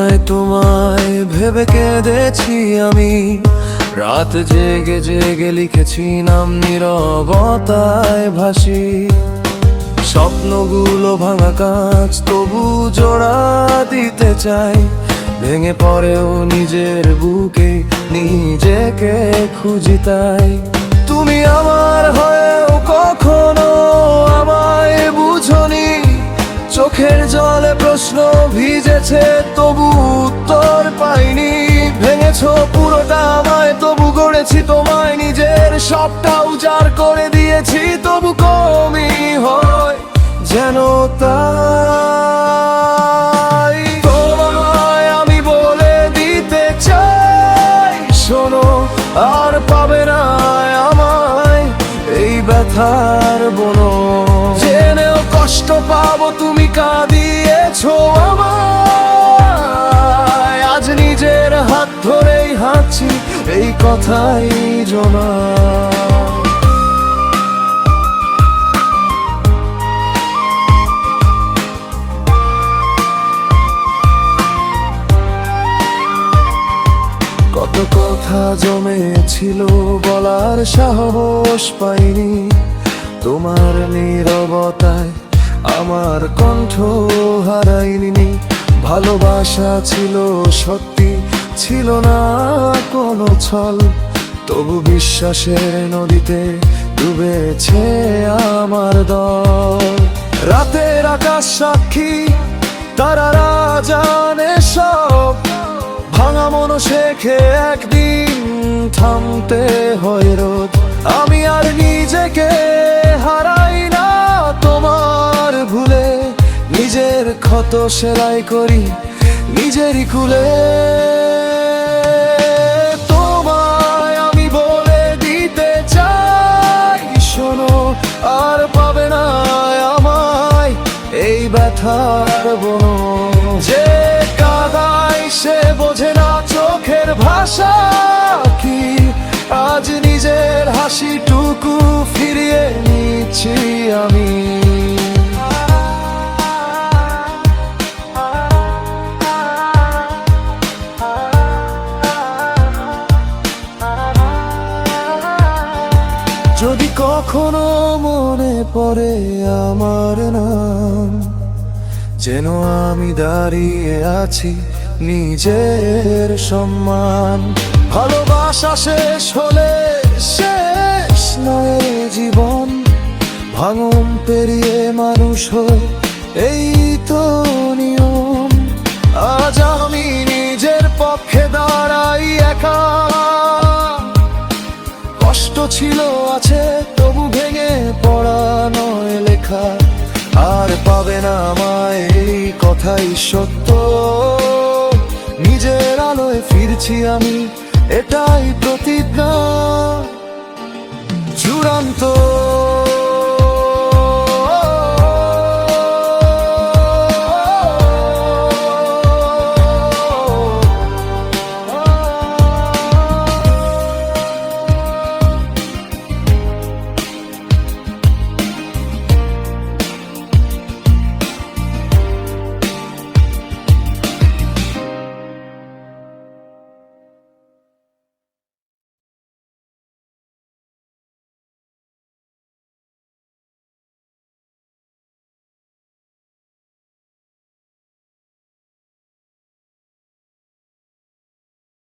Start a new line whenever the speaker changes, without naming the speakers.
তোমায় তোমায় ভেবে কেঁদেছি আমি। রাত জেগে জেগে লিখেছি নাম নীরবতায় ভাসি। স্বপ্নগুলো ভাঙা কাজ তবু জোড়া দিতে চাই। ভেঙে পড়েও নিজের বুকে, নিজেকে খুঁজি তাই। তুমি আমার হয়েও কখনো প্রশ্ন ভিজেছে, তবু উত্তর পাইনি। ভেঙেছো পুরোটা আমায়, তবু গড়েছি তোমায়। নিজের সবটা উজাড় করে দিয়েছি, তবু কমই হয় যেন তাই। তোমায় আমি বলে দিতে চাই, শোনো, আর পাবে না আমায় এই ব্যথার বনো জেনেও কষ্ট পাবো, তুমি কাঁদিয়েছো আমায়। আজ নিজের হাত ধরেই হাঁচি এই কথাই জমা কত কথা জমেছিল, বলার সাহস পাইনি। তোমার নীরবতায় আমার কণ্ঠ হারাইনি ভালোবাসা ছিল সত্যি, ছিল না কোনো ছল। তবু বিশ্বাসের নদীতে ডুবেছে আমার দল। রাতের আকাশ সাক্ষী, তারা জানে সব ভাঙা মন শেখে একদিন থামতে হয় রোদ। নিজের ক্ষত সেলাই করি নিজেরই কুলে। তোমায় আমি বলে দিতে চাই, শোনো, আর পাবে না আমায় এই ব্যথার বনো। যে কাদায় সে বোঝে না চোখের ভাষা কি, আজ নিজের হাসিটুকু ফিরিয়ে নিচ্ছি আমি। কখনো মনে পড়ে আমার নাম। যেন আমি দাঁড়িয়ে আছি নিজের সম্মান। ভালোবাসা শেষ হলে শেষ নয় জীবন। ভাঙন পেরিয়ে মানুষ হয়ে এই তো নিয়ম। আজ আমি নিজের পক্ষে দাঁড়াই একা। কষ্ট ছিল আছে লেখা। আর পাবে না আমায় এই কথাই সত্য। নিজের আলোয় ফিরছি আমি এটাই প্রতিজ্ঞা।